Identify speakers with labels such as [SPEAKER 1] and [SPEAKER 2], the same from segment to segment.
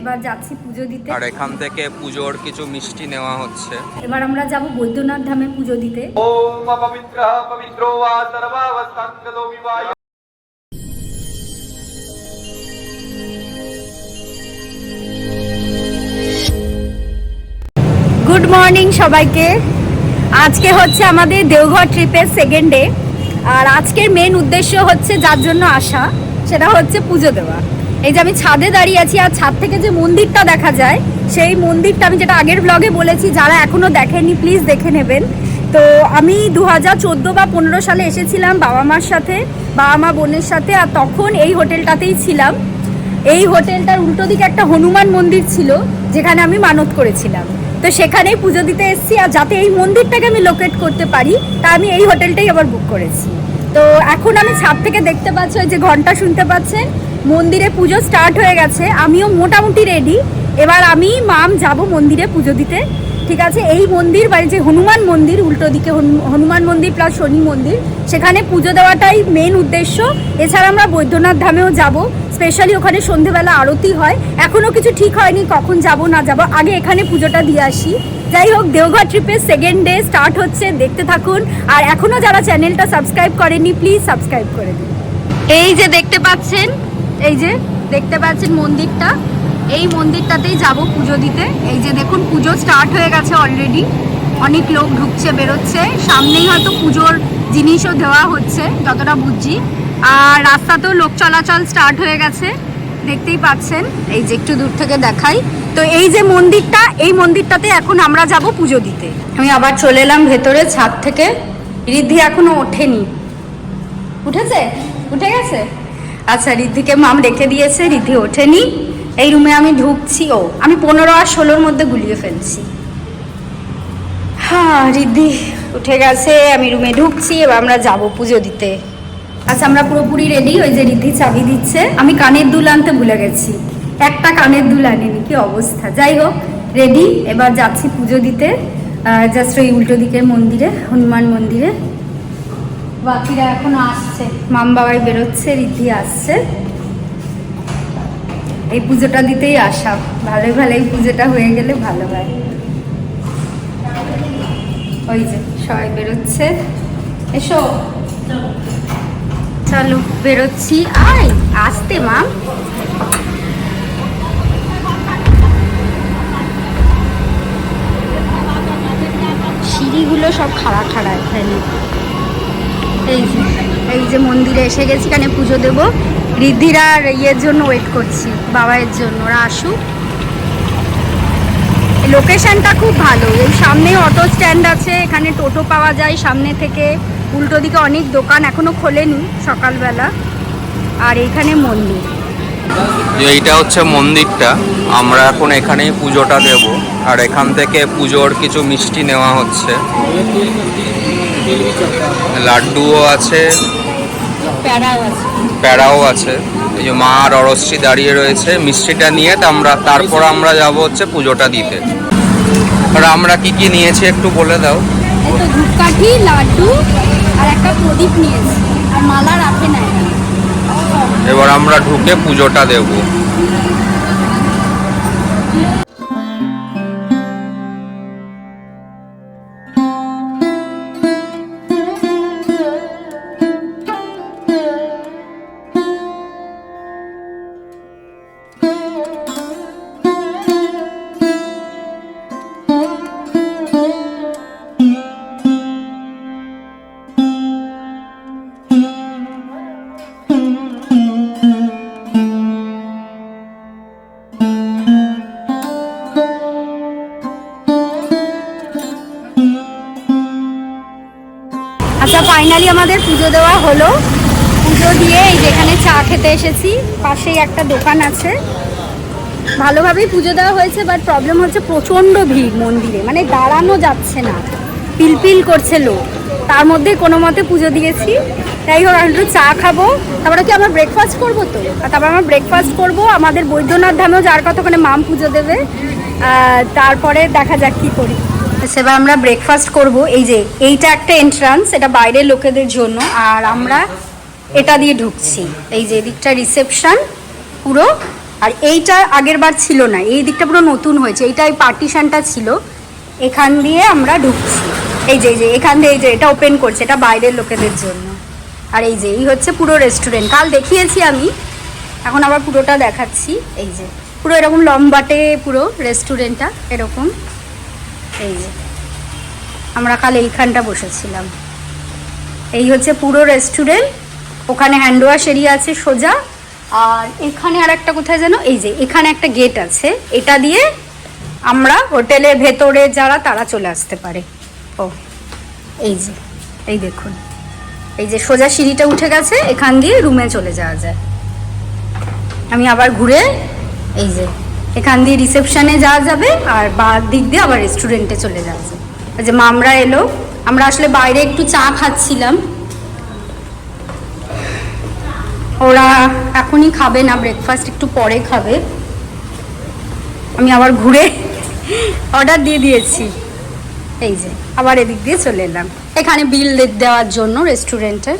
[SPEAKER 1] এবার যাচ্ছি পুজো দিতে।
[SPEAKER 2] আর এখান থেকে পুজোর কিছু মিষ্টি নেওয়া হচ্ছে।
[SPEAKER 1] এবার আমরা যাব বৈদ্যনাথ ধামে পুজো দিতে।
[SPEAKER 3] ওম পবিত্র পবিত্র
[SPEAKER 1] গুড মর্নিং সবাইকে। আজকে হচ্ছে আমাদের দেওঘর ট্রিপের সেকেন্ড ডে আর আজকের মেন উদ্দেশ্য হচ্ছে যার জন্য আসা সেটা হচ্ছে পুজো দেওয়া। এই যে আমি ছাদে দাঁড়িয়ে আছি, আর ছাদ থেকে যে মন্দিরটা দেখা যায়, সেই মন্দিরটা আমি যেটা আগের ব্লগে বলেছি, যারা এখনও দেখেননি প্লিজ দেখে নেবেন। তো আমি দু হাজার চোদ্দ বা পনেরো সালে এসেছিলাম বাবা মার সাথে, বাবা মা বোনের সাথে, আর তখন এই হোটেলটাতেই ছিলাম। এই হোটেলটার উল্টো দিকে একটা হনুমান মন্দির ছিল, যেখানে আমি মানত করেছিলাম। তো সেখানেই পুজো দিতে এসেছি, আর যাতে এই মন্দিরটাকে আমি লোকেট করতে পারি, তা আমি এই হোটেলটাই আবার বুক করেছি। তো এখন আমি ছাদ থেকে দেখতে পাচ্ছি, ওই যে ঘণ্টা শুনতে পাচ্ছেন? মন্দিরে পুজো স্টার্ট হয়ে গেছে। আমিও মোটামুটি রেডি এবার আমি মাম যাব মন্দিরে পুজো দিতে। ঠিক আছে? এই মন্দির এই যে হনুমান মন্দির, উল্টো দিকে হনু- হনুমান মন্দির প্লাস শনি মন্দির, সেখানে পুজো দেওয়াটাই মেন উদ্দেশ্য। এছাড়া আমরা বৈদ্যনাথ ধামেও যাব। স্পেশালি ওখানে সন্ধেবেলা আরতি হয়। এখনও কিছু ঠিক হয়নি কখন যাব, না যাব। আগে এখানে পুজোটা দিয়ে আসি। যাই হোক দেওঘর ট্রিপের সেকেন্ড ডে স্টার্ট হচ্ছে। দেখতে থাকুন। আর এখনও যারা চ্যানেলটা সাবস্ক্রাইব করেনি প্লিজ সাবস্ক্রাইব করে দিন। এই যে দেখতে পাচ্ছেন এই যে দেখতে পাচ্ছেন মন্দিরটা। এই মন্দিরটাতেই যাব পুজো দিতে। এই যে দেখুন, পুজো স্টার্ট হয়ে গেছে অলরেডি অনেক লোক ঢুকছে, বেরোচ্ছে। সামনেই হয়তো পুজোর জিনিসও দেওয়া হচ্ছে, যতটা বুঝছি। আর রাস্তাতেও লোক চলাচল স্টার্ট হয়ে গেছে। দেখতেই পাচ্ছেন। এই যে একটু দূর থেকে দেখাই। তো এই যে মন্দিরটা, এই মন্দিরটাতে এখন আমরা যাব পুজো দিতে। আমি আবার চলে এলাম ভেতরে ছাদ থেকে। ঋদ্ধি এখনও ওঠেনি। উঠেছে? উঠে গেছে? আচ্ছা ঋদ্ধিকে মাম রেখে দিয়েছে, ঋদ্ধি ওঠেনি। এই রুমে আমি ঢুকছি, ও, আমি পনেরো আর ষোলোর মধ্যে গুলিয়ে ফেলছি। হ্যাঁ ঋদ্ধি উঠে গেছে, আমি রুমে ঢুকছি, এবার আমরা যাব পুজো দিতে। আচ্ছা আমরা পুরোপুরি রেডি ওই যে ঋদ্ধি চাবি দিচ্ছে। আমি কানের দুল আনতে ভুলে গেছি। একটা কানের দুল আনিনি, কি অবস্থা? যাই হোক রেডি এবার যাচ্ছি পুজো দিতে। জাস্ট ওই উল্টো দিকের মন্দিরে, হনুমান মন্দিরে। বাকিরা এখন আসছে। মাম বাবাই বেরোচ্ছে রীতি আসছে। এই পুজোটা দিতেই আসা। ভালো ভালো এই পুজোটা হয়ে গেলে ভালো হয়। ওই যে, সবাই বেরোচ্ছে। এসো। চলো, বেরোচ্ছি। আয়, আসতে, মাম। সিঁড়িগুলো সব খাড়া খাড়া এখানে এই এই যে মন্দিরে এসে গেছি, এখানে পুজো দেব। ঋদ্ধিরা আর ইয়ের জন্য ওয়েট করছি বাবাইয়ের জন্য, ওরা আসুক। লোকেশনটা খুব ভালো। এই সামনে অটো স্ট্যান্ড আছে, এখানে টোটো পাওয়া যায় সামনে থেকে। উল্টো দিকে অনেক দোকান এখনও খোলেনি সকালবেলা। আর এইখানে মন্দির।
[SPEAKER 2] এইটা হচ্ছে মন্দিরটা, আমরা এখন এখানেই পুজোটা দেব। আর এখান থেকে পুজোর কিছু মিষ্টি নেওয়া হচ্ছে। লাড্ডুও আছে।
[SPEAKER 1] প্যারা আছে।
[SPEAKER 2] এই যে মা আর অরশ্রী দাঁড়িয়ে রয়েছে মিষ্টিটা নিয়ে তা আমরা তারপর আমরা যাব হচ্ছে পুজোটা দিতে। আর আমরা কি কি নিয়েছি একটু বলে দাও।
[SPEAKER 1] ধূপকাঠি লাড্ডু আর একটা প্রদীপ নিয়েছি। আর মালা রাখে না
[SPEAKER 2] এবার আমরা ঢুকে পুজোটা দেবো।
[SPEAKER 1] দেওয়া হলো। পুজো দিয়ে এই যেখানে চা খেতে এসেছি, পাশেই একটা দোকান আছে। ভালোভাবেই পুজো দেওয়া হয়েছে বাট প্রবলেম হচ্ছে প্রচণ্ড ভিড় মন্দিরে মানে দাঁড়ানো যাচ্ছে না। পিলপিল করছে লোক। তার মধ্যে কোনো মতে পুজো দিয়েছি। তাই হোক একটু চা খাব। তারপরে কি আমরা ব্রেকফাস্ট করব তো? আর তারপর আমরা ব্রেকফাস্ট করব। আমাদের বৈদ্যনাথ ধামেও যার ওখানে মাম পুজো দেবে। তারপরে দেখা যাক কী করি। সেবার আমরা ব্রেকফাস্ট করব। এই যে, এইটা একটা এন্ট্রান্স এটা বাইরের লোকেদের জন্য। আর আমরা এটা দিয়ে ঢুকছি। এই যে, এদিকটা রিসেপশন পুরো। আর এইটা আগের বার ছিল না। এই দিকটা পুরো নতুন হয়েছে। এইটা এই পার্টিশনটা ছিল। এখান দিয়ে আমরা ঢুকছি। এই যে এই যে, এখান দিয়ে এই যে, এটা ওপেন করছে। এটা বাইরের লোকেদের জন্য। আর এই যে, এই হচ্ছে পুরো রেস্টুরেন্ট কাল দেখিয়েছি আমি। এখন আবার পুরোটা দেখাচ্ছি। এই যে, পুরো এরকম লম্বাটে পুরো রেস্টুরেন্টটা এরকম। এই আমরা কাল এইখানটা বসেছিলাম। এই হচ্ছে পুরো রেস্টুরেন্ট ওখানে হ্যান্ড ওয়াশ এরিয়া আছে সোজা, আর এখানে আর একটা কোথায় যেন? এই যে, এখানে একটা গেট আছে। এটা দিয়ে আমরা হোটেলের ভেতরে যারা, তারা চলে আসতে পারে। ও, এই যে, এই দেখুন। এই যে সোজা সিঁড়িটা উঠে গেছে, এখান দিয়ে রুমে চলে যাওয়া যায়। আমি আবার ঘুরে, এই যে এখান দিয়ে রিসেপশনে যাওয়া যাবে আর বা দিক দিয়ে আবার রেস্টুরেন্টে চলে যাওয়া যাবে। যে মামরা এলো, আমরা আসলে বাইরে একটু চা খাচ্ছিলাম। ওরা এখনই খাবে না ব্রেকফাস্ট একটু পরে খাবে। আমি আবার ঘুরে অর্ডার দিয়ে দিয়েছি। এই যে, আবার এদিক দিয়ে চলে এলাম। এখানে বিল দেওয়ার জন্য রেস্টুরেন্টে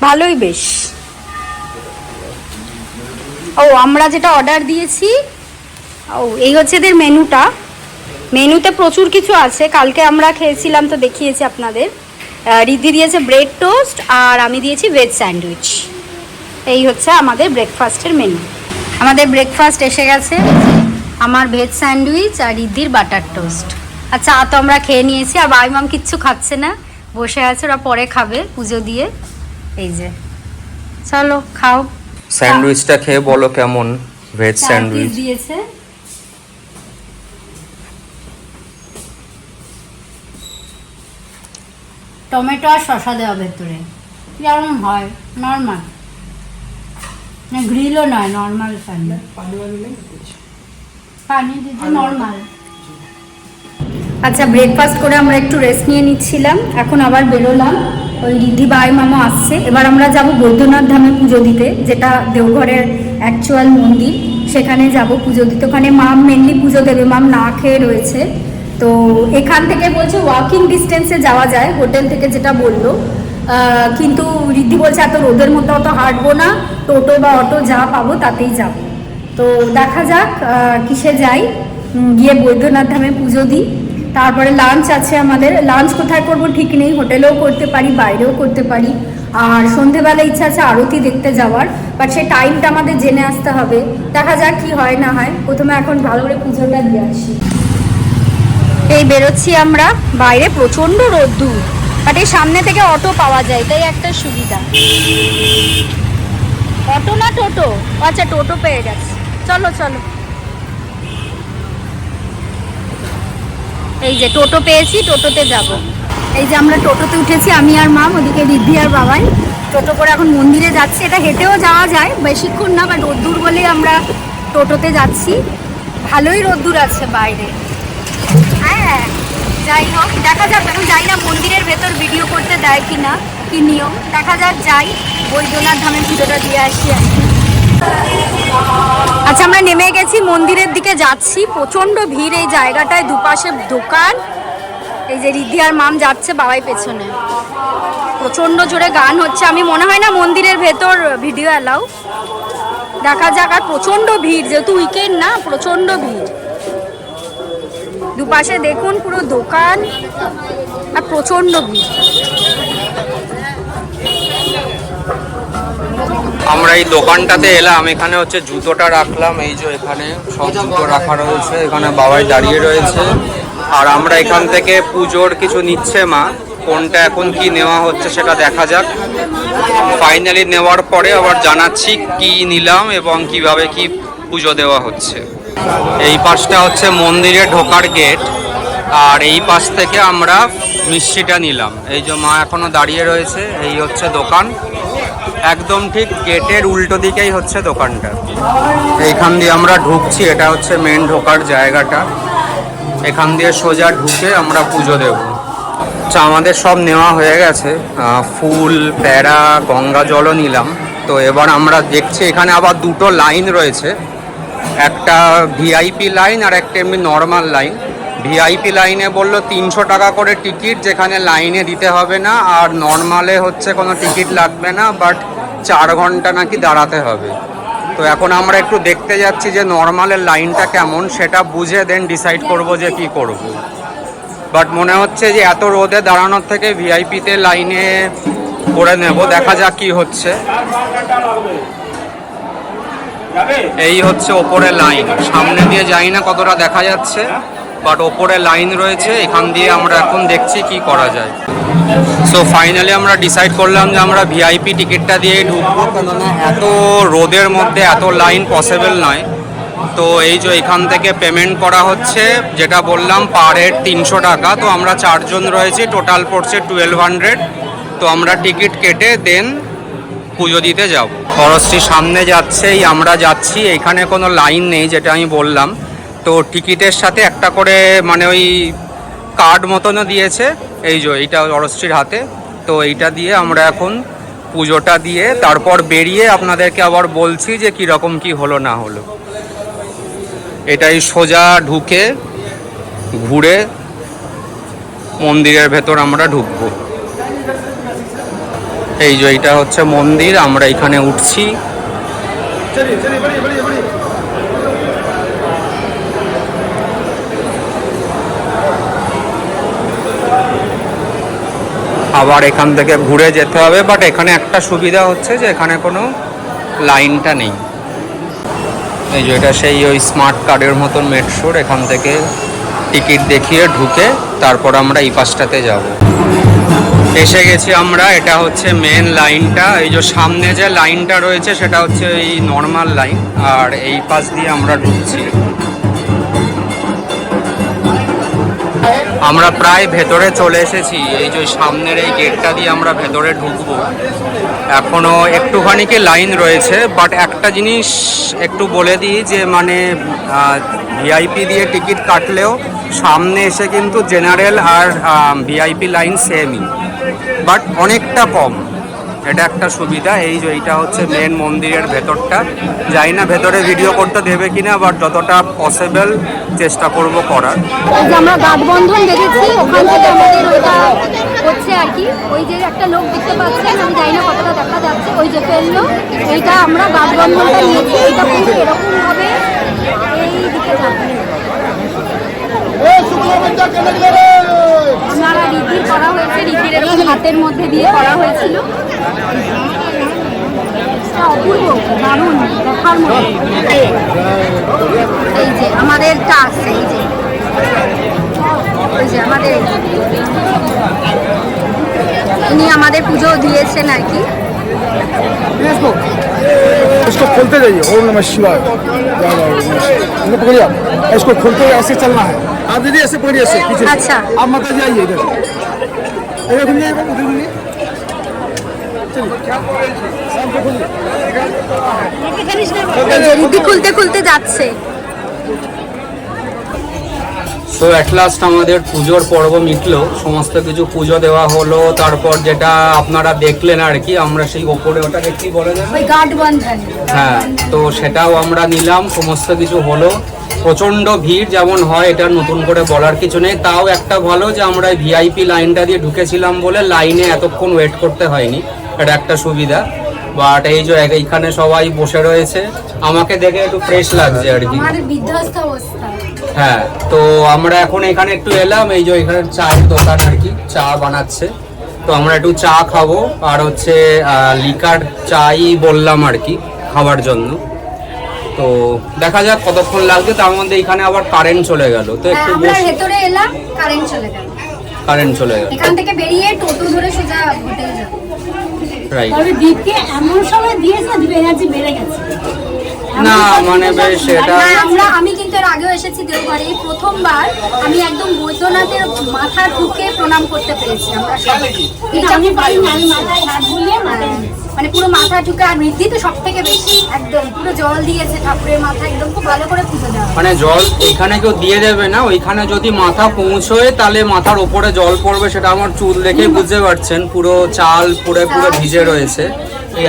[SPEAKER 1] ভালোই বেশ। ও, আমরা যেটা অর্ডার দিয়েছি ও এই হচ্ছে এদের মেনুটা। মেনুতে প্রচুর কিছু আছে। কালকে আমরা খেয়েছিলাম তো দেখিয়েছি আপনাদের। রিদ্ধি দিয়েছে ব্রেড টোস্ট আর আমি দিয়েছি ভেজ স্যান্ডউইচ। এই হচ্ছে আমাদের ব্রেকফাস্টের মেনু। আমাদের ব্রেকফাস্ট এসে গেছে। আমার ভেজ স্যান্ডউইচ আর রিদ্ধির বাটার টোস্ট। আচ্ছা তো আমরা খেয়ে নিয়েছি। আর বাই মাম কিচ্ছু খাচ্ছে না। বসে আছে ওরা পরে খাবে পুজো দিয়ে। এই যে। চলো খাও।
[SPEAKER 2] স্যান্ডউইচটা খেয়ে বলো কেমন ভেজ স্যান্ডউইচ।
[SPEAKER 1] দিয়েছে। টমেটো আর শসা দেওয়া ভেতরে। যেমন হয়? নর্মাল না গ্রিলও নয় নর্মাল পানি দিতে নর্মাল আচ্ছা ব্রেকফাস্ট করে আমরা একটু রেস্ট নিয়ে নিচ্ছিলাম এখন আবার বেরোলাম। ওই রিদ্ধি বাই মামা আসছে। এবার আমরা যাব বৈদ্যনাথ ধামে পুজো দিতে যেটা দেওঘরের অ্যাকচুয়াল মন্দির। সেখানে যাব পুজো দিতে। ওখানে মাম মেনলি পুজো দেবে। মাম না খেয়ে রয়েছে। তো এখান থেকে বলছে ওয়াকিং ডিস্টেন্সে যাওয়া যায় হোটেল থেকে যেটা বলল। কিন্তু রিদ্ধি বলছে, এত রোদের মধ্যে অত হাঁটবো না, টোটো বা অটো যা পাবো তাতেই যাব। তো দেখা যাক কিসে যাই। গিয়ে বৈদ্যনাথ ধামে পুজো দিই। তারপরে লাঞ্চ আছে আমাদের। লাঞ্চ কোথায় করব ঠিক নেই, হোটেলেও করতে পারি, বাইরেও করতে পারি। আর সন্ধেবেলা ইচ্ছা আছে আরতি দেখতে যাওয়ার বাট সেই টাইমটা আমাদের জেনে আসতে হবে। দেখা যাক কি হয় না হয়। প্রথমে এখন ভালো করে পুজোটা দিয়ে আসি। এই বেরোচ্ছি আমরা। বাইরে প্রচণ্ড রোদ্দুর। বাট এই সামনে থেকে অটো পাওয়া যায়, তাই একটা সুবিধা। অটো না টোটো? আচ্ছা টোটো পেয়ে গেছে। চলো চলো। এই যে, টোটো পেয়েছি, টোটোতে যাব। এই যে আমরা টোটোতে উঠেছি, আমি আর মা, ওদিকে রিদ্ধি আর বাবাই। টোটো করে এখন মন্দিরে যাচ্ছি। এটা হেঁটেও যাওয়া যায়, বেশিক্ষণ না, বাট রোদ্দুর বলেই আমরা টোটোতে যাচ্ছি। ভালোই রোদ্দুর আছে বাইরে। যাই হোক, দেখা যাক এখন যাই না মন্দিরের ভেতর ভিডিও করতে দেয় কি না কি নিয়ম। দেখা যাক, যাই। বৈদ্যনাথ ধামের পুজোটা দিয়ে আসি আর। আচ্ছা আমরা নেমে গেছি, মন্দিরের দিকে যাচ্ছি। প্রচণ্ড ভিড় এই জায়গাটায়, দুপাশে দোকান। এই যে রিদ্ধি আর মাম যাচ্ছে বাবাই পেছনে। প্রচণ্ড জোরে গান হচ্ছে। আমি মনে হয় না মন্দিরের ভেতর ভিডিও অ্যালাউ দেখা যাক, আর প্রচণ্ড ভিড়, যেহেতু উইকেন্ড না প্রচণ্ড ভিড়। দুপাশে দেখুন পুরো দোকান আর প্রচণ্ড ভিড়।
[SPEAKER 2] আমরা এই দোকানটাতে এলাম, এখানে হচ্ছে জুতোটা রাখলাম, এই যে এখানে সব জুতো রাখা রয়েছে, এখানে বাবাই দাঁড়িয়ে রয়েছে। আর আমরা এখান থেকে পুজোর কিছু নিচ্ছে মা, কোনটা এখন কি নেওয়া হচ্ছে সেটা দেখা যাক। ফাইনালি নেওয়ার পরে আবার জানাচ্ছি কি নিলাম এবং কীভাবে কি পুজো দেওয়া হচ্ছে। এই পাশটা হচ্ছে মন্দিরে ঢোকার গেট, আর এই পাশ থেকে আমরা মিষ্টিটা নিলাম। এই যে মা এখনও দাঁড়িয়ে রয়েছে, এই হচ্ছে দোকান। একদম ঠিক গেটের উল্টো দিকেই হচ্ছে দোকানটা। এইখান দিয়ে আমরা ঢুকছি, এটা হচ্ছে মেন ঢোকার জায়গাটা। এখান দিয়ে সোজা ঢুকে আমরা পুজো দেব। আচ্ছা আমাদের সব নেওয়া হয়ে গেছে। ফুল, প্যারা, গঙ্গা জলও নিলাম। তো এবার আমরা দেখছি, এখানে আবার দুটো লাইন রয়েছে। একটা ভিআইপি লাইন আর একটা এমনি নর্মাল লাইন ভিআইপি লাইনে বলল তিনশো টাকা করে টিকিট যেখানে লাইনে দিতে হবে না, আর নর্মালে হচ্ছে কোনো টিকিট লাগবে না বাট চার ঘণ্টা নাকি দাঁড়াতে হবে। তো এখন আমরা একটু দেখতে যাচ্ছি যে নর্মালের লাইনটা কেমন, সেটা বুঝে দেন ডিসাইড করব যে কি করব। বাট মনে হচ্ছে যে এত রোদে দাঁড়ানোর থেকে ভিআইপিতে লাইনে করে নেব, দেখা যাক কি হচ্ছে। এই হচ্ছে ওপরে লাইন। সামনে দিয়ে যাই না কতটা দেখা যাচ্ছে বাট ওপরে লাইন রয়েছে। এখান দিয়ে আমরা এখন দেখছি কি করা যায়। সো ফাইনালি আমরা ডিসাইড করলাম যে আমরা ভিআইপি টিকিটটা দিয়ে ঢুকবো। এত রোদের মধ্যে এত লাইন পসিবল নয়। তো এই যে এখান থেকে পেমেন্ট করা হচ্ছে, যেটা বললাম পার হেড তিনশো টাকা। তো আমরা চারজন রয়েছি টোটাল পড়ছে টুয়েলভ হান্ড্রেড তো আমরা টিকিট কেটে দেন পুজো দিতে যাব। খরচটি সামনে যাচ্ছেই, আমরা যাচ্ছি, এখানে কোনো লাইন নেই, যেটা আমি বললাম। তো টিকিটের সাথে একটা করে মানে ওই কার্ড মতনও দিয়েছে। এই যে, এইটা অরশ্রীর হাতে। তো এইটা দিয়ে আমরা এখন পুজোটা দিয়ে, তারপর বেরিয়ে আপনাদেরকে আবার বলছি যে কীরকম কি হলো না হলো। এটাই সোজা ঢুকে, ঘুরে মন্দিরের ভেতর আমরা ঢুকবো। এই যে এইটা হচ্ছে মন্দির, আমরা এখানে উঠছি। আবার এখান থেকে ঘুরে যেতে হবে বাট এখানে একটা সুবিধা হচ্ছে যে এখানে কোনো লাইনটা নেই। এই যে এটা সেই ওই স্মার্ট কার্ডের মতন মেট্রোর এখান থেকে টিকিট দেখিয়ে ঢুকে তারপর আমরা এই পাশটাতে যাব। এসে গেছি আমরা, এটা হচ্ছে মেন লাইনটা এই যে সামনে যে লাইনটা রয়েছে, সেটা হচ্ছে এই নর্মাল লাইন আর এই পাশ দিয়ে আমরা ঢুকছি। আমরা প্রায় ভেতরে চলে এসেছি। এই যে সামনের এই গেটটা দিয়ে আমরা ভেতরে ঢুকবো। এখনও একটুখানি কি লাইন রয়েছে বাট একটা জিনিস একটু বলে দিই যে মানে ভিআইপি দিয়ে টিকিট কাটলেও সামনে এসে কিন্তু জেনারেল আর ভিআইপি লাইন সেমই বাট অনেকটা কম। এটা একটা সুবিধা, এই যে এইটা হচ্ছে মেন মন্দিরের ভেতরটা। জানি না ভেতরে ভিডিও করতে দেবে কিনা বাট যতটা পসিবল চেষ্টা করব করার।
[SPEAKER 1] আপনারা রীতির করা হয়েছে রীতির এরকম হাতের মধ্যে দিয়ে করা হয়েছিল। অপূর্ব, দারুণ, দেখার মতো। এই যে আমাদেরটা আছে, এই যে। এই যে আমাদের। ইনি আমাদের পুজো দিয়েছেন আর কি।
[SPEAKER 4] इसको इसको खोलते जाइए ओम नमः शिवाय जय बाबा नमः शिवाय। इनको पकड़िए आप इसको खोलते हुए ऐसे चलना है आप दीदी ऐसे पकड़िए ऐसे पीछे से।
[SPEAKER 1] अच्छा।
[SPEAKER 4] आप माता जी आइए इधर इधर घूमिए इधर उधर घूमिए चलिए शाम को खोलिए
[SPEAKER 1] এই যে রীতি খুলতে খুলতে যাচ্ছে
[SPEAKER 2] তো অ্যাট লাস্ট আমাদের পুজোর পর্ব মিটলো। সমস্ত কিছু পুজো দেওয়া হলো। তারপর যেটা আপনারা দেখলেন আর কি আমরা সেই ওপরে ওটাকে কি বলে হ্যাঁ তো সেটাও আমরা নিলাম। সমস্ত কিছু হলো। প্রচণ্ড ভিড় যেমন হয় এটা নতুন করে বলার কিছু নেই। তাও একটা ভালো যে আমরা ভিআইপি লাইনটা দিয়ে ঢুকেছিলাম বলে লাইনে এতক্ষণ ওয়েট করতে হয়নি। এটা একটা সুবিধা। বাট এই যে এইখানে সবাই বসে রয়েছে আমাকে দেখে একটু ফ্রেশ লাগছে আর কি।
[SPEAKER 1] আমাদের বিধ্বস্ত অবস্থা।
[SPEAKER 2] হ্যাঁ তো আমরা এখন এখানে একটু এলাম এই যে এখানে চায়ের দোকান আর কি চা বানাচ্ছে। তো আমরা একটু চা খাব আর হচ্ছে লিকার চাই বললাম আর কি খাওয়ার জন্য। তো দেখা যাক কতক্ষণ লাগবে তার মধ্যে এখানে আবার কারেন্ট চলে গেল। তো
[SPEAKER 1] হ্যাঁ
[SPEAKER 2] একটু
[SPEAKER 1] ভেতরে এলাম কারেন্ট চলে গেল।
[SPEAKER 2] কারেন্ট চলে গেল।
[SPEAKER 1] এখান থেকে বেরিয়ে টোটো ধরে সোজা হোটেল যাব।
[SPEAKER 2] রাইট
[SPEAKER 5] তবে দ্বীপকে এমন সময় দিয়েছে দ্বীপ এনার্জি বেড়ে গেছে।
[SPEAKER 2] না মানে বেশ এটা
[SPEAKER 1] আমরা আমি কিন্তু এর আগেও এসেছি দেওঘরে। এই প্রথমবার আমি একদম বৈদ্যনাথের মাথা ঢুকে প্রণাম করতে পেরেছি আমরা সবাই। এটা
[SPEAKER 5] আমি পারি না। আমি মাথায় হাত বুলিয়ে মাথায়
[SPEAKER 1] হ্যাঁ, মানে পুরো মাথা ঢুকে আর বৃদ্ধি তো সব থেকে বেশি। একদম পুরো জল দিয়েছে ঠাকুরের মাথা একদম খুব ভালো করে পুজো দেওয়া
[SPEAKER 2] মানে জল এখানে কেউ দিয়ে দেবে না ওইখানে যদি মাথা পৌঁছয় তাহলে মাথার ওপরে জল পড়বে সেটা আমার চুল দেখে বুঝতে পারছেন। পুরো চাল পুরো পুরো ভিজে রয়েছে।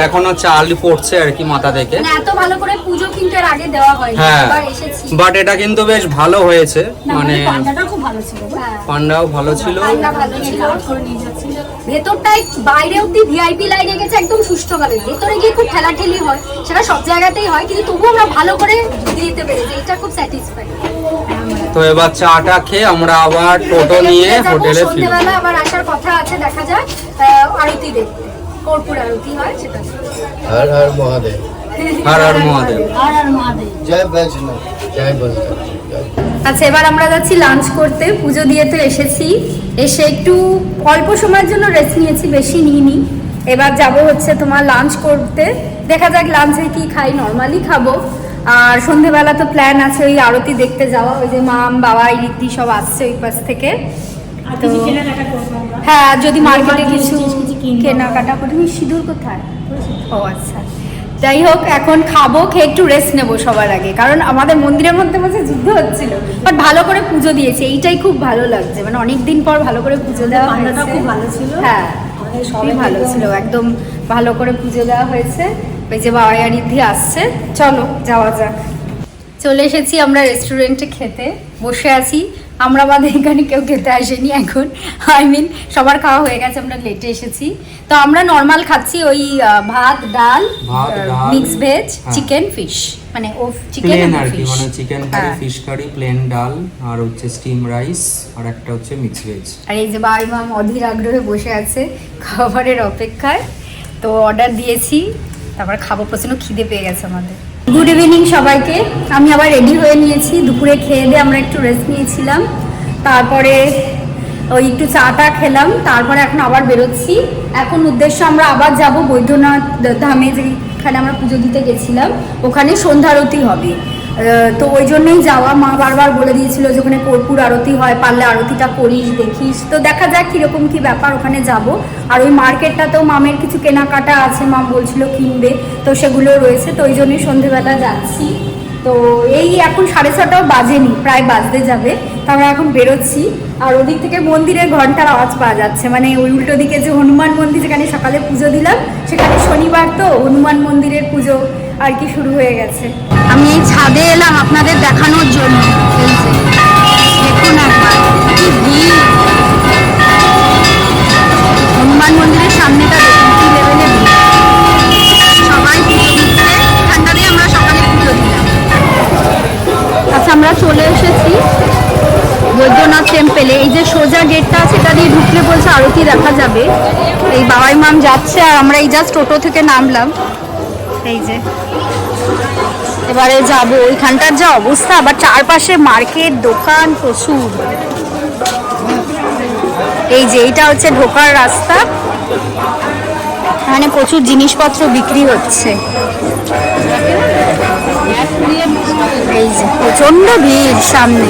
[SPEAKER 2] এখনও চাল পড়ছে আর কি মাথা থেকে।
[SPEAKER 1] মানে এত ভালো করে পুজো কিন্তু এর আগে দেওয়া হয়
[SPEAKER 2] হ্যাঁ
[SPEAKER 1] এসেছি।
[SPEAKER 2] বাট এটা কিন্তু বেশ ভালো হয়েছে মানে
[SPEAKER 5] মানে পান্ডাটা খুব ভালো ছিল
[SPEAKER 1] হ্যাঁ।
[SPEAKER 2] পান্ডাও ভালো ছিল।
[SPEAKER 1] ভেতরটায় বাইরে অব্দি ভিআইপি লাইনে গেছে একদম সুষ্ঠুভাবে। ভেতরে গিয়ে খুব ঠেলাঠেলি হয় সেটা সব জায়গাতেই হয় কিন্তু তবুও আমরা ভালো করে দিতে পেরেছি এটা খুব স্যাটিসফাই
[SPEAKER 2] তো এবার চাটা খেয়ে আমরা আবার টোটো নিয়ে হোটেলে ফিরব।
[SPEAKER 1] সন্ধ্যেবেলা আবার আসার কথা আছে দেখা যাক আরতি দেখতে। কর্পূর আরতি হয় সেটা?
[SPEAKER 2] হর হর মহাদেব।
[SPEAKER 1] আচ্ছা এবার আমরা যাচ্ছি লাঞ্চ করতে। পুজো দিয়ে তো এসেছি। এসে একটু অল্প সময়ের জন্য রেস্ট নিয়েছি বেশি নিইনি। এবার যাব হচ্ছে তোমার লাঞ্চ করতে। দেখা যাক লাঞ্চে কি খাই নর্মালি খাব। আর সন্ধেবেলা তো প্ল্যান আছে ওই আরতি দেখতে যাওয়া। ওই যে মাম বাবা ঋদ্ধি সব আসছে ওই পাশ থেকে।
[SPEAKER 5] তো
[SPEAKER 1] হ্যাঁ যদি মার্কেটে কিছু কেনাকাটা করি সিঁদুর কোথায়? ও আচ্ছা। যাই হোক এখন খাব খেয়ে একটু রেস্ট নেব সবার আগে। কারণ আমাদের মন্দিরের মধ্যে মাঝে যুদ্ধ হচ্ছিল। বাট ভালো করে পুজো দিয়েছে এইটাই খুব ভালো লাগছে। মানে অনেক দিন পর ভালো করে পুজো দেওয়া হয়েছে।
[SPEAKER 5] খুব ভালো ছিল।
[SPEAKER 1] হ্যাঁ সবই ভালো ছিল একদম ভালো করে পুজো দেওয়া হয়েছে। ওই যে বাবা রিদ্ধি আসছে। চলো যাওয়া যাক। চলে এসেছি আমরা রেস্টুরেন্টে খেতে। বসে আছি। আমরা বাদে এখানে কেউ খেতে আসেনি এখন। আই মিন সবার খাওয়া হয়ে গেছে আমরা লেটে এসেছি। তো আমরা নর্মাল খাচ্ছি ওই ভাত ডাল মিক্স ভেজ। চিকেন ফিশ মানে ও চিকেন
[SPEAKER 2] আর কি মানে chicken curry fish curry plain ডাল আর হচ্ছে স্টিম রাইস আর একটা হচ্ছে মিক্স ভেজ
[SPEAKER 1] আর এই যে বাই মাম অধীর আগ্রহে বসে আছে খাবারের অপেক্ষায়। তো অর্ডার দিয়েছি তারপর খাব প্রচণ্ড খিদে পেয়ে গেছে আমাদের। গুড ইভিনিং সবাইকে। আমি আবার রেডি হয়ে নিয়েছি। দুপুরে খেয়ে দিয়ে আমরা একটু রেস্ট নিয়েছিলাম। তারপরে ওই একটু চাটা খেলাম। তারপরে এখন আবার বেরোচ্ছি। এখন উদ্দেশ্য আমরা আবার যাব বৈদ্যনাথ ধামে যেখানে আমরা পুজো দিতে গেছিলাম। ওখানে সন্ধ্যারতি হবে। তো ওই জন্যই যাওয়া। মা বারবার বলে দিয়েছিল যে ওখানে কর্পূর আরতি হয়, পারলে আরতিটা করিস, দেখিস। তো দেখা যাক কীরকম কী ব্যাপার ওখানে যাব। আর ওই মার্কেটটাতেও মামের কিছু কেনাকাটা আছে, মা বলছিল কিনবে। তো সেগুলো রয়েছে, তো ওই জন্যই সন্ধেবেলা যাচ্ছি। তো এই এখন সাড়ে ছটাও বাজেনি, প্রায় বাজতে যাবে। তো আমরা এখন বেরোচ্ছি। আর ওদিক থেকে মন্দিরের ঘণ্টার আওয়াজ পাওয়া যাচ্ছে। মানে ওই উল্টো দিকে যে হনুমান মন্দির, যেখানে সকালে পুজো দিলাম, সেখানে শনিবার তো হনুমান মন্দিরের পুজো। আর কি শুরু হয়ে গেছে। আমি এই ছাদে এলাম আপনাদের দেখানোর জন্য। দেখুন হনুমান মন্দিরের সামনেটা দেখুন, কি লেভেলে সবাই দিচ্ছে। আমরা সকালে পুজো দিলাম। আচ্ছা আমরা চলে এসেছি বৈদ্যনাথ টেম্পেলে এই যে সোজা গেটটা আছে, এটা দিয়ে ঢুকলে বলছে আরতি দেখা যাবে। এই বাবাই মাম যাচ্ছে আর আমরা এই জাস্ট টোটো থেকে নামলাম। এই যে এবারে যাব। ওইখানটার যা অবস্থা, আবার চারপাশে মার্কেট, দোকান প্রচুর। এই যে, এইটা হচ্ছে ঢোকার রাস্তা। এখানে প্রচুর জিনিসপত্র বিক্রি হচ্ছে। এই যে প্রচণ্ড ভিড় সামনে।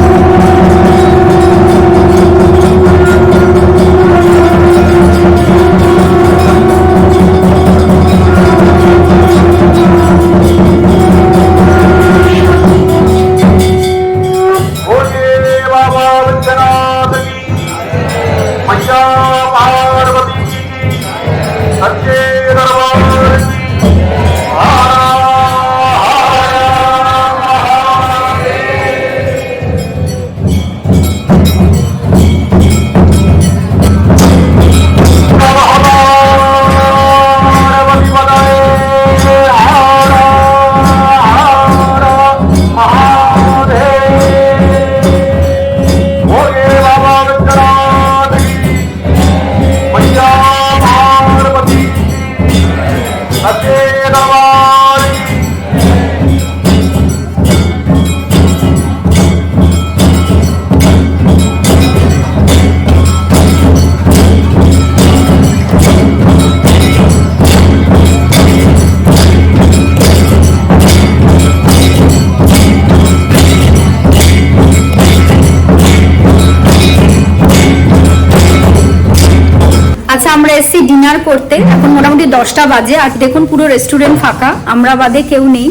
[SPEAKER 1] ডিনার করতে। এখন মোটামুটি দশটা বাজে। আর দেখুন পুরো রেস্টুরেন্ট ফাঁকা। আমরা বাদে কেউ নেই।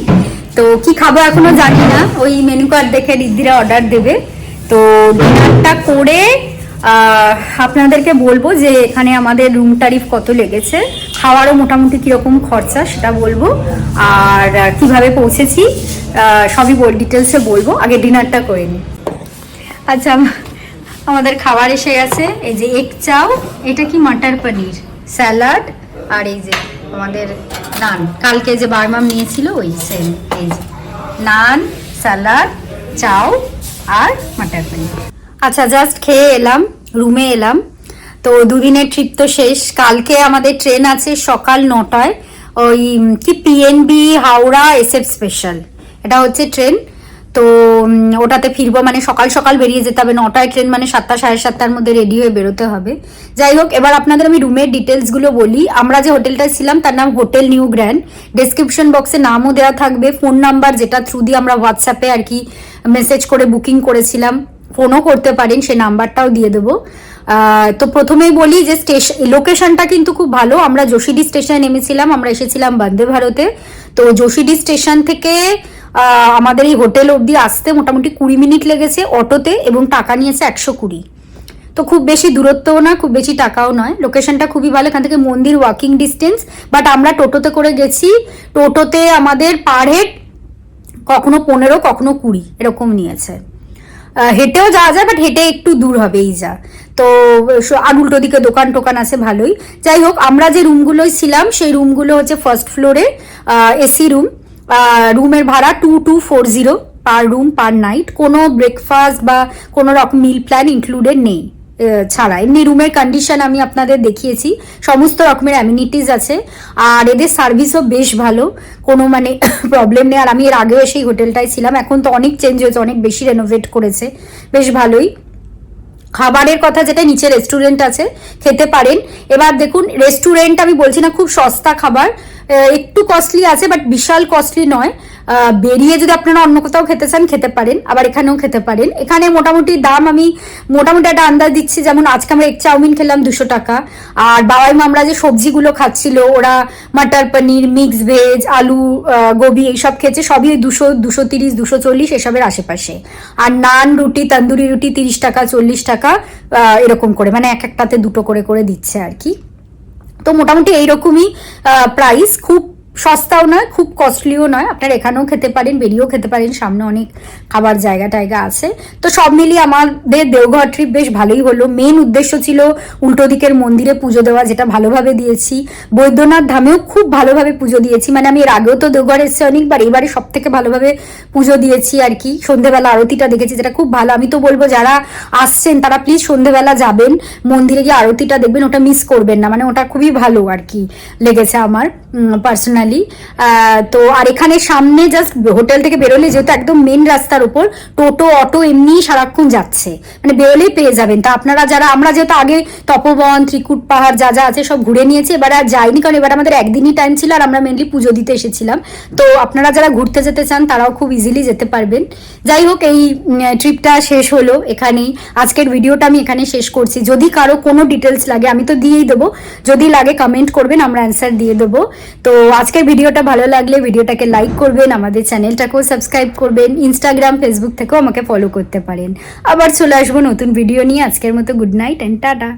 [SPEAKER 1] তো কি খাব এখনও জানি না। ওই মেনু কার্ড দেখে রিদ্দিরা অর্ডার দেবে। তো ডিনারটা করে আপনাদেরকে বলব যে এখানে আমাদের রুম টারিফ কত লেগেছে। খাওয়ারও মোটামুটি কীরকম খরচা সেটা বলব। আর কীভাবে পৌঁছেছি সবই ডিটেলসে বলব। আগে ডিনারটা করে নিই। আচ্ছা আমাদের খাবার এসে গেছে। এই যে এগ চাও, এটা কি মাটার পনির স্যালাড আর এই যে আমাদের নান। কালকে যে বারমাম নিয়েছিল, ওই সেম এই যে। নান, স্যালাড, চাও আর মাটার পনির। আচ্ছা জাস্ট খেয়ে এলাম, রুমে এলাম। তো দুদিনের ট্রিপ তো শেষ। কালকে আমাদের ট্রেন আছে সকাল নটায়, ওই কি পিএনবি হাওড়া এসএফ স্পেশাল এটা হচ্ছে ট্রেন তো ওটাতে ফিরবো মানে সকাল সকাল বেরিয়ে যেতে হবে। নটায় ট্রেন মানে সাতটা, সাড়ে সাতটার মধ্যে রেডি হয়ে বেরোতে হবে। যাই হোক, এবার আপনাদের আমি রুমের ডিটেলসগুলো বলি। আমরা যে হোটেলটায় ছিলাম, তার নাম হোটেল নিউ গ্র্যান্ড ডেসক্রিপশন বক্সে নামও দেওয়া থাকবে। ফোন নাম্বার যেটা থ্রু দিয়ে আমরা হোয়াটসঅ্যাপে আর কি মেসেজ করে বুকিং করেছিলাম ফোনও করতে পারেন সেই নাম্বারটাও দিয়ে দেবো। তো প্রথমেই বলি যে স্টেশন লোকেশনটা কিন্তু খুব ভালো। আমরা যোশীডি স্টেশনে নেমেছিলাম, আমরা এসেছিলাম বন্দে ভারতে। তো যোশীডি স্টেশন থেকে আমাদের এই হোটেল অবধি আসতে মোটামুটি কুড়ি মিনিট লেগেছে অটোতে এবং টাকা নিয়েছে একশো কুড়ি। তো খুব বেশি দূরত্বও না, খুব বেশি টাকাও নয়। লোকেশনটা খুবই ভালো, এখান থেকে মন্দির ওয়াকিং ডিস্টেন্স বাট আমরা টোটোতে করে গেছি। টোটোতে আমাদের পার হেড কখনো পনেরো, কখনো কুড়ি, এরকম নিয়েছে। হেঁটেও যাওয়া যায় বাট হেঁটে একটু দূর হবে এই যা। তো আর উল্টো দিকে দোকান টোকান আছে ভালোই। যাই হোক, আমরা যে রুমগুলোই ছিলাম, সেই রুমগুলো হচ্ছে ফার্স্ট ফ্লোরে এসি রুম রুমের ভাড়া two two four zero per room per night কোনো ব্রেকফাস্ট বা কোনো রকম মিল প্ল্যান ইনক্লুডেড নেই ছাড়া। এমনি রুমের কন্ডিশন আমি আপনাদের দেখিয়েছি, সমস্ত রকমের অ্যামিনিটিস আছে। আর এদের সার্ভিসও বেশ ভালো, কোনো মানে প্রবলেম নেই। আর আমি এর আগেও সেই হোটেলটায় ছিলাম, এখন তো অনেক চেঞ্জ হয়েছে, অনেক বেশি রেনোভেট করেছে, বেশ ভালোই। খাবারের কথা যেটা নিচে রেস্টুরেন্ট আছে, খেতে পারেন। এবার দেখুন রেস্টুরেন্ট আমি বলছি না খুব সস্তা খাবার একটু কস্টলি আছে বাট বিশাল কস্টলি নয়। বেরিয়ে যদি আপনারা অন্য কোথাও খেতে চান, খেতে পারেন। আবার এখানেও খেতে পারেন। এখানে মোটামুটি দাম আমি মোটামুটি একটা আন্দাজ দিচ্ছি। যেমন আজকে আমরা এক চাউমিন খেলাম দুশো টাকা। আর বাবাই মামরা যে সবজিগুলো খাচ্ছিল, ওরা মাটার পনির মিক্স ভেজ আলু গোবি এইসব খেয়েছে, সবই ওই দুশো দুশো তিরিশ, দুশো চল্লিশ এসবের আশেপাশে। আর নান রুটি, তন্দুরি রুটি তিরিশ টাকা, চল্লিশ টাকা এরকম করে। মানে এক একটাতে দুটো করে করে দিচ্ছে আর কি। তো মোটামুটি এইরকমই প্রাইস খুব সস্তাও নয়, খুব কস্টলিও নয়। আপনারা এখানেও খেতে পারেন, বেরিয়েও খেতে পারেন। সামনে অনেক খাবার জায়গা টায়গা আছে। তো সব মিলিয়ে আমাদের দেওঘর ট্রিপ বেশ ভালোই হলো। মেন উদ্দেশ্য ছিল উল্টো দিকের মন্দিরে পুজো দেওয়া, যেটা ভালোভাবে দিয়েছি। বৈদ্যনাথ ধামেও খুব ভালোভাবে পুজো দিয়েছি। মানে আমি এর আগেও তো দেওঘর এসেছি অনেকবার, এবারে সব থেকে ভালোভাবে পুজো দিয়েছি আর কি। সন্ধেবেলা আরতিটা দেখেছি, যেটা খুব ভালো। আমি তো বলব, যারা আসছেন, তারা প্লিজ সন্ধেবেলা যাবেন। মন্দিরে গিয়ে আরতিটা দেখবেন, ওটা মিস করবেন না। মানে ওটা খুবই ভালো আর কি লেগেছে আমার পার্সোনালি তো আর এখানে সামনে জাস্ট হোটেল থেকে বেরোলে যেহেতু একদম মেন রাস্তার উপর, টোটো, অটো এমনি সারাক্ষণ যাচ্ছে। মানে বেরোলেই পেয়ে যাবেন। তা আপনারা যারা, আমরা যেহেতু আগে তপবন, ত্রিকুট পাহাড় যা যা আছে সব ঘুরে নিয়েছি, এবার আর যাইনি, কারণ এবার আমাদের একদিনই টাইম ছিল আর আমরা মেনলি পুজো দিতে এসেছিলাম। তো আপনারা যারা ঘুরতে যেতে চান, তারাও খুব ইজিলি যেতে পারবেন। যাই হোক, এই ট্রিপটা শেষ হলো এখানেই। আজকের ভিডিওটা আমি এখানে শেষ করছি। যদি কারও কোনো ডিটেলস লাগে, আমি তো দিয়েই দেবো। যদি লাগে কমেন্ট করবেন, আমরা অ্যান্সার দিয়ে দেবো। তো আজকের ভিডিওটা ভালো লাগলে ভিডিওটাকে লাইক করবেন, আমাদের চ্যানেলটাকেও সাবস্ক্রাইব করবেন ইনস্টাগ্রাম ফেসবুক থেকেও আমাকে ফলো করতে পারেন। আবার চলে আসব নতুন ভিডিও নিয়ে। আজকের মতো গুড নাইট অ্যান্ড টাটা